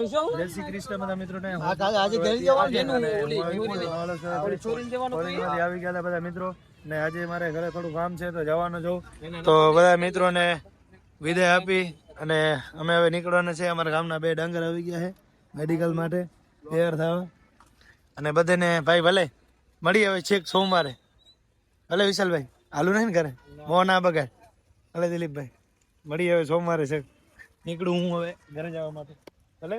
જય શ્રી કૃષ્ણ બધા આજે ઘરે ને? આવી ગયો બધા મિત્રો. ને આજે મારે ઘરે થોડું કામ છે તો જવાનું જવું તો બધા મિત્રોને વિદાય આપી અને અમે હવે નીકળવાના છે. અમારા ગામના બે ડાંગર આવી ગયા છે મેડિકલ માટે. તૈયાર થવા. અને બધાને ભાઈ ભલે મળી હવે છેક સોમવારે. ભલે વિશાલભાઈ હાલું નહીં ને ઘરે? મોં ના બગાડ. ભલે દિલીપભાઈ મળી હવે સોમવારે છે નીકળું હું હવે ઘરે જવા માટે. ભલે.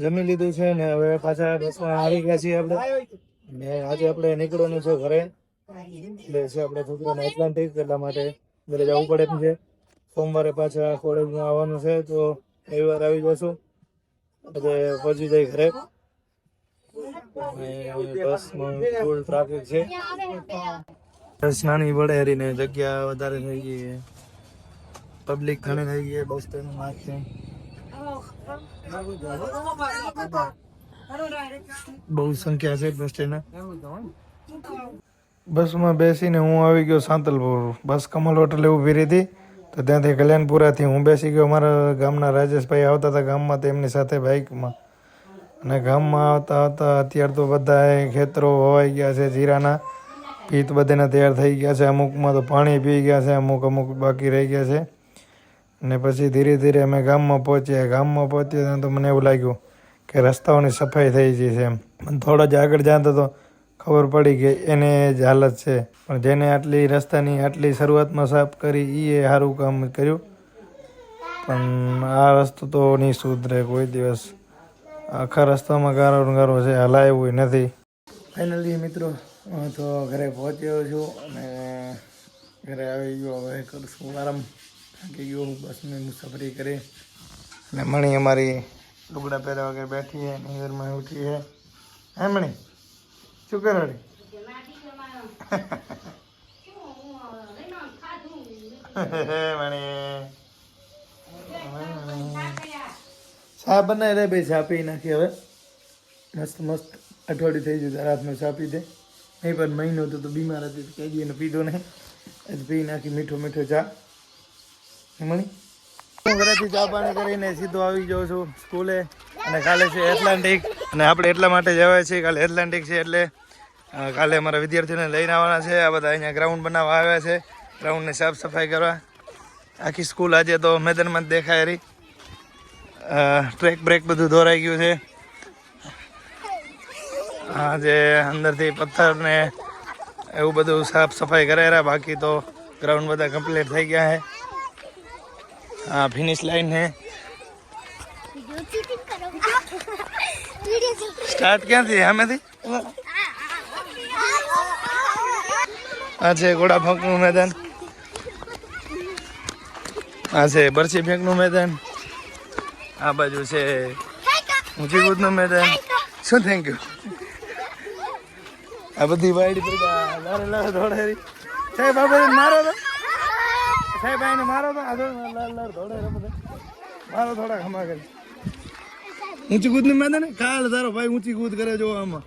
જમી લીધું છે ને હવે પાછા બસમાં આવી ગયા છીએ આપણે. ને આજે આપણે નીકળવાનું છે ઘરે. એટલે છે આપણે છોકરાને એટલાન્ટિક એટલા માટે ઘરે જવું પડે એમ છે. સોમવારે પાછા કોલેજમાં આવવાનું છે, તો રવિવાર આવી જશું. એટલે પહોંચી જાય ઘરે. બસમાં ફૂલ ટ્રાફિક છે. નાની પડે હરીને જગ્યા વધારે થઈ ગઈ પબ્લિક ઘણી થઈ ગઈ બસ સ્ટેન્ડ માર્ગ છે. બહુ સંખ્યા છે બસ સ્ટેન્ડ બસમાં બેસીને હું આવી ગયો સાંતલપુર. બસ કમલ હોટલે ઊભી રહી તો ત્યાંથી કલ્યાણપુરાથી હું બેસી ગયો. મારા ગામના રાજેશભાઈ આવતા હતા ગામમાં તેમની સાથે બાઇકમાં. અને ગામમાં આવતા આવતા અત્યાર તો બધા ખેતરો હોવાઈ ગયા છે, જીરાના. પીત બધાના તૈયાર થઈ ગયા છે. અમુકમાં તો પાણી પી ગયા છે, અમુક અમુક બાકી રહી ગયા છે. ને પછી ધીરે ધીરે અમે ગામમાં પહોંચ્યા. ગામમાં પહોંચ્યા ત્યાં તો મને એવું લાગ્યું કે રસ્તાઓની સફાઈ થઈ ગઈ છે એમ. થોડા જ આગળ જતા તો ખબર પડી કે એને જ હાલત છે. પણ જેને આટલી રસ્તાની આટલી શરૂઆતમાં સાફ કરી એ સારું કામ કર્યું. પણ આ રસ્તો તો નહીં સુધરે. કોઈ દિવસ આખા રસ્તામાં ગારો ગારો છે. હલાય એવું નથી. ફાઇનલી મિત્રો, હું તો ઘરે પહોંચ્યો છું અને ઘરે આવી ગયો. હવે કરશું આરામ. થાકી ગયો બસની મુસાફરી કરી અને મણી અમારી લુગડા પહેર્યા વગર બેઠી છે નગરમાં ઉઠી છે. હે મણી, શું કરે રે? ચા બનાવી રે ભાઈ, ચા પી નાખી હવે. મસ્ત મસ્ત અઠવાડિયું થઈ ગયું રાતમાં ચા પી દે. નહીં પણ મહિનો તો તો બીમાર હતી કઈ એને પીધો નહીં. પી નાખી મીઠો મીઠો ચા. હું ઘરેથી ચા કરીને સીધો આવી જાઉં છું સ્કૂલે. અને કાલે છે એટલાન્ટિક અને આપણે એટલા માટે જવાય છીએ. કાલે એટલાન્ટિક છે એટલે કાલે અમારા વિદ્યાર્થીઓને લઈને આવવાના છે. આ બધા અહીંયા ગ્રાઉન્ડ બનાવવા આવ્યા છે. ગ્રાઉન્ડની સાફ સફાઈ કરવા. આખી સ્કૂલ આજે તો મેદાનમાં જ દેખાય રહી. ટ્રેક બ્રેક બધું દોરાઈ ગયું છે. આજે અંદરથી પથ્થર ને એવું બધું સાફ સફાઈ કરાયા બાકી તો ગ્રાઉન્ડ બધા કમ્પ્લીટ થઈ ગયા છે. હા ફિનિશ લાઈન છે સ્ટાર્ટ ક્યાંથી? સામેથી આ છે ઘોડા ફંકનું મેદાન. આ છે બરછી ફેંકનું મેદાન. આ બાજુ છે ઊંચી કૂદનું મેદાન. શું થેન્ક યુ આ બધી વાઈડ લારે લારે દોડે સાહેબ, આ બધું મારો તો? સાહેબ, આને મારો તો આ લાર લાર દોડે રે બધા મારો થોડા ખમા કરી. ઊંચી કૂદનું મેદાન? કાલ તારો ભાઈ ઊંચી કૂદ કરે જો આમાં.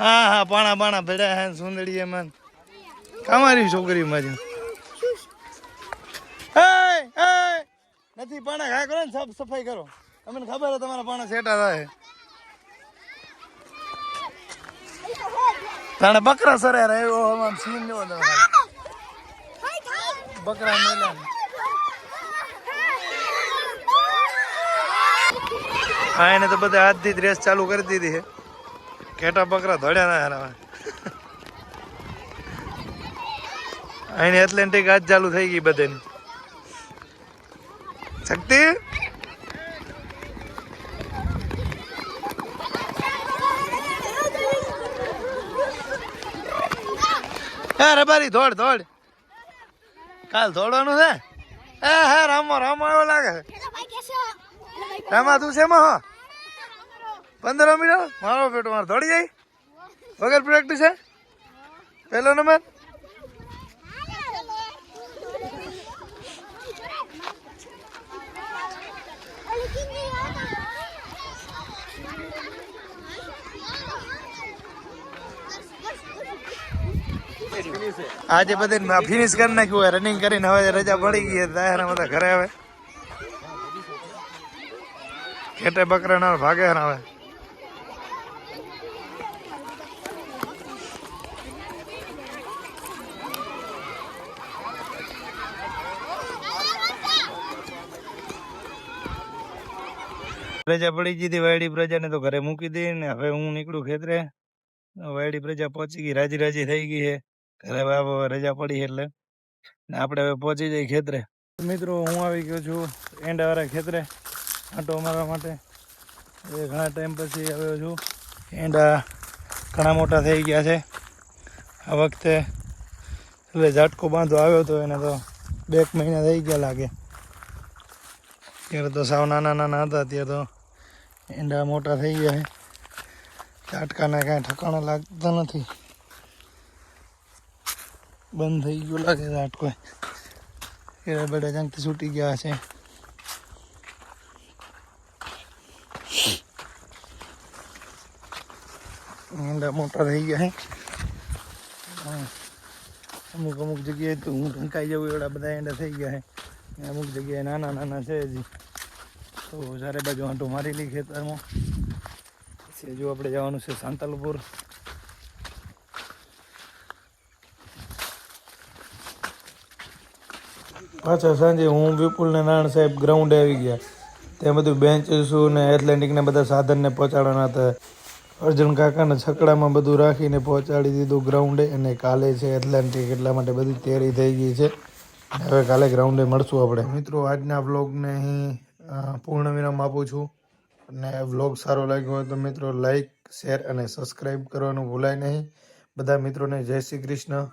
હા હા, પાણા પાણા ભેડા હે સુંદરી મન. કમારી છોકરી મારી. નથી, પાણા ઘા કરો ને, સાફ સફાઈ કરો. તમને ખબર હે તમારા પાણા સેટા થાય. તાણે બકરા સરે રે એવો આમ સીન જેવો તમે. બકરા મેલા. હા, એને તો બધા હાથથી જ રેસ ચાલુ કરી દીધી છે. ઘેટા બકરા ધોડ્યા ના હારા. અહીં એથલેન્ટિક આજ ચાલુ થઈ ગઈ બધાની. શક્તિ? હે રબારી દોડ દોડ. કાલ દોડવાનું છે? હે હે રામો રામો એવો લાગે રામા તું છે હો? પંદર મીટર મારો પેટો મારો દોડી જાય? વગર પ્રેક્ટિસ છે? પહેલો નંબર? આજે બધે ફિનિશ કરી નાખ્યું હોય રનિંગ કરીને હવે રજા પડી ગઈ તારા બધા ઘરે આવે ખેટે બકરા ના ભાગે આવે પ્રજા પડી ગઈ વાયડી પ્રજાને તો ઘરે મૂકી દઈ ને હવે હું નીકળું ખેતરે. વાયડી પ્રજા પહોંચી ગઈ, રાજી રાજી થઈ ગઈ છે. ઘરે રજા પડી એટલે. ને આપણે હવે પહોંચી જઈએ ખેતરે. મિત્રો, હું આવી ગયો છું એંડાવાળા ખેતરે. આંટો મારવા માટે. એ ઘણા ટાઈમ પછી આવ્યો છું. એંડા ઘણા મોટા થઈ ગયા છે. આ વખતે એટલે ઝાટકો બાંધો આવ્યો હતો, એને તો બે એક મહિના થઈ ગયા લાગે. ત્યારે તો સાવ નાના નાના હતા ત્યારે તો એંડા મોટા થઈ ગયા છે. ઝાટકાને કાંઈ ઠકાણા લાગતા નથી. બંધ થઈ ગયું લાગે ઝાટકો એ બધા ક્યાંકથી છૂટી ગયા છે. ઊંડા મોટા થઈ ગયા છે. અમુક અમુક જગ્યાએ તો હું ઢંકાઈ જાઉં એવડા બધા એંડા થઈ ગયા છે. અમુક જગ્યાએ નાના નાના છે હજી. તો ચારે બાજુ આંટો મારી લઈ ખેતરમાં. પછી હજુ આપણે જવાનું છે સાંતલપુર. પાછા સાંજે હું વિપુલ ને નારાયણ સાહેબ ગ્રાઉન્ડ આવી ગયા. ત્યાં બધું બેન્ચીસું ને એથ્લેટિકને બધા સાધનને પહોંચાડવાના હતા. અર્જુન કાકાના છકડામાં બધું રાખીને પહોંચાડી દીધું ગ્રાઉન્ડે અને કાલે છે એથ્લેટિક એટલા માટે બધી તૈયારી થઈ ગઈ છે. હવે કાલે ગ્રાઉન્ડે મળશું આપણે. મિત્રો, આજના વ્લોગને અહીં પૂર્ણ વિરામ આપું છું. અને વ્લોગ સારો લાગ્યો હોય તો મિત્રો લાઈક શેર અને સબસ્ક્રાઈબ કરવાનું ભૂલાય નહીં. બધા મિત્રોને જય શ્રી કૃષ્ણ.